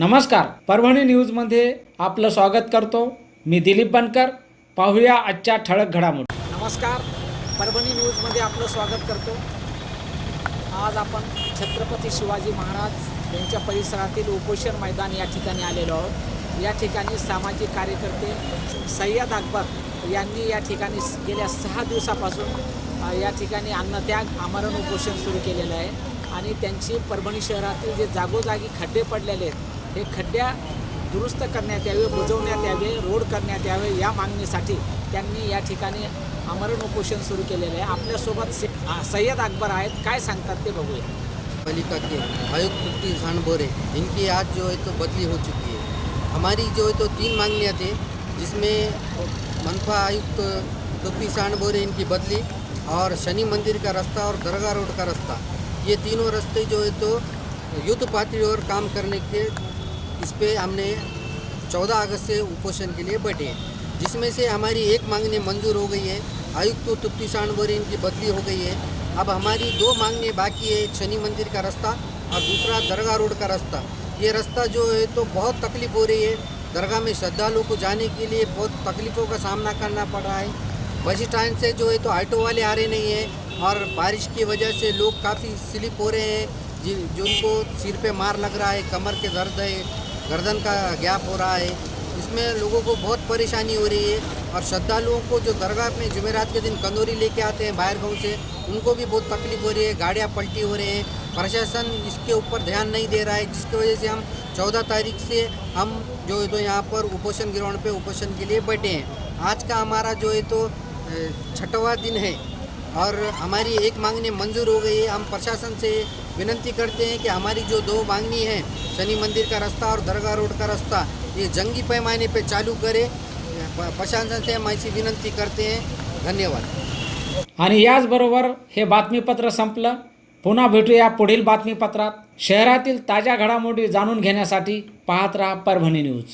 नमस्कार. परभणी न्यूजमध्ये आपलं स्वागत करतो. मी दिलीप बनकर. पाहूया आजच्या ठळक घडामोडी. नमस्कार. परभणी न्यूजमध्ये आपलं स्वागत करतो. आज आपण छत्रपती शिवाजी महाराज यांच्या परिसरातील उपोषण मैदान या ठिकाणी आलेलो आहोत. या ठिकाणी सामाजिक कार्यकर्ते सय्यद अकबर यांनी या ठिकाणी गेल्या सहा दिवसापासून या ठिकाणी अन्नत्याग आमरण उपोषण सुरू केलेलं आहे. आणि त्यांची परभणी शहरातील जे जागोजागी खड्डे पडलेले आहेत हे खड्ड्या दुरुस्त करण्यात यावे बुजवण्यात यावे रोड करण्यात यावे या मागणीसाठी त्यांनी या ठिकाणी आमरण उपोषण सुरू केलेलं आहे. आपल्यासोबत से- सय्यद अकबर आहेत. काय सांगतात ते बघूया. पालिका के आयुक्त तृप्ति सानबोरे इनकी आज जो है तो बदली हो चुकी है हमारी जो है तो तीन मांगनियाँ थी जिसमें मनपा आयुक्त तृप्ति सानबोरे इनकी बदली और शनि मंदिर का रास्ता और दरगाह रोड का रास्ता ये तीनों रास्ते जो है तो युद्ध पात्री और काम करने के इस पर हमने 14 अगस्त से उपोषण के लिए बैठे जिसमें से हमारी एक मांगने मंजूर हो गई है। आयुक्त तो तृप्ति सानबोरे इनकी बदली हो गई है। अब हमारी दो मांगने बाकी है, शनि मंदिर का रास्ता और दूसरा दरगाह रोड का रास्ता। ये रास्ता जो है तो बहुत तकलीफ़ हो रही है। दरगाह में श्रद्धालुओं को जाने के लिए बहुत तकलीफ़ों का सामना करना पड़ रहा है। बस स्टैंड से जो है तो ऑटो वाले आ रहे नहीं हैं और बारिश की वजह से लोग काफ़ी स्लिप हो रहे हैं। जिनको सिर पे मार लग रहा है, कमर के दर्द है गर्दन का गैप हो रहा है। इसमें लोगों को बहुत परेशानी हो रही है और श्रद्धालुओं को जो दरगाह में जुमेरात के दिन कंदोरी लेके आते हैं बाहर गाँव से, उनको भी बहुत तकलीफ़ हो रही है, गाड़ियाँ पलटी हो रही हैं। प्रशासन इसके ऊपर ध्यान नहीं दे रहा है, जिसकी वजह से हम चौदह तारीख से हम जो है तो यहाँ पर उपोषण ग्राउंड पे उपोषण के लिए बैठे हैं। आज का हमारा जो है तो छठवा दिन है। और हमारी एक मांगनी मंजूर हो गई है। हम प्रशासन से विनती करते हैं कि हमारी जो दो मांगनी है शनि मंदिर का रास्ता और दरगाह रोड का रास्ता ये जंगी पैमाने पे चालू करे। प्रशासन से हम ऐसी विनंती करते हैं। धन्यवाद। आणि याचबरोबर हे बातमीपत्र संपलं. पुन्हा भेटूया पुढील बातमीपत्रात. शहरातील ताज्या घडामोडी जाणून घेण्यासाठी पाहत राहा परभणी न्यूज.